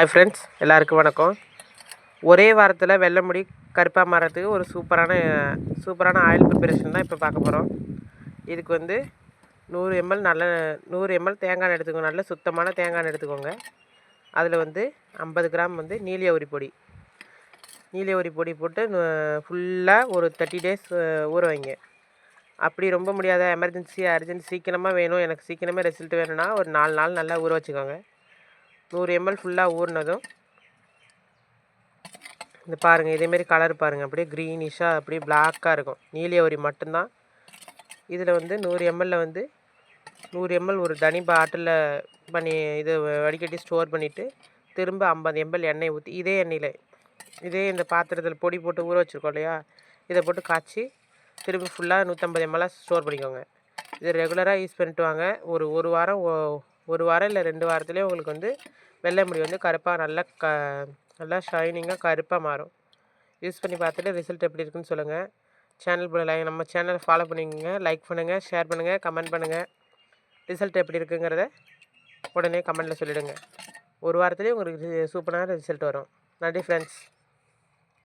Hi friends எல்லாருக்கும் வணக்கம். ஒரே வாரத்தில் வெள்ளை முடி கருப்பாக மாறத்துக்கு ஒரு சூப்பரான சூப்பரான ஆயில் ப்ரிப்பரேஷன் தான் இப்போ பார்க்க போகிறோம் இதுக்கு வந்து நூறு எம்எல் நல்ல நூறு எம்எல் தேங்காய் எண்ணெய் எடுத்துக்கோங்க. நல்ல சுத்தமான தேங்காய் எண்ணெய் எடுத்துக்கோங்க. அதில் வந்து ஐம்பது கிராம் வந்து நீலிய உரி பொடி. நீலிய உரி பொடி போட்டு ஃபுல்லாக ஒரு தேர்ட்டி டேஸ் ஊற வைங்க. அப்படி ரொம்ப முடியாத எமர்ஜென்சி அர்ஜென்ட் சீக்கிரமாக வேணும். எனக்கு சீக்கிரமே ரிசல்ட் வேணும்னா ஒரு நாலு நாள் நல்லா ஊற வச்சுக்கோங்க. நூறு எம்எல் ஃபுல்லாக ஊறினதும் இந்த பாருங்கள் இதேமாரி கலர் பாருங்கள் அப்படியே க்ரீனிஷாக அப்படியே பிளாக்காக இருக்கும். நீலியவரி மட்டும்தான். இதில் வந்து நூறு எம்எல்ல வந்து நூறு எம்எல் ஒரு தனி பாட்டிலில் பண்ணி இது வடிகட்டி ஸ்டோர் பண்ணிவிட்டு திரும்ப ஐம்பது எம்எல் எண்ணெய் ஊற்றி இதே எண்ணெயில் இதே இந்த பாத்திரத்தில் பொடி போட்டு ஊற வச்சுருக்கோம் இல்லையா இதை போட்டு காய்ச்சி திரும்பி ஃபுல்லாக நூற்றம்பது எம்எல்லாக ஸ்டோர் பண்ணிக்கோங்க. இது ரெகுலராக யூஸ் பண்ணிட்டு வாங்க. ஒரு ஒரு வாரம் ஓ ஒரு வாரம் இல்லை ரெண்டு வாரத்துலேயே உங்களுக்கு வந்து வெள்ளை முடி வந்து கருப்பாக நல்லா க நல்லா ஷைனிங்காக கருப்பாக மாறும். யூஸ் பண்ணி பார்த்துட்டு ரிசல்ட் எப்படி இருக்குன்னு சொல்லுங்கள் சேனல் லைக் நம்ம சேனலை ஃபாலோ பண்ணிக்கோங்க. லைக் பண்ணுங்கள் ஷேர் பண்ணுங்கள் கமெண்ட் பண்ணுங்கள் ரிசல்ட் எப்படி இருக்குங்கிறத உடனே கமெண்டில் சொல்லிவிடுங்க ஒரு வாரத்துலேயே உங்களுக்கு சூப்பரான ரிசல்ட் வரும். நன்றி ஃப்ரெண்ட்ஸ்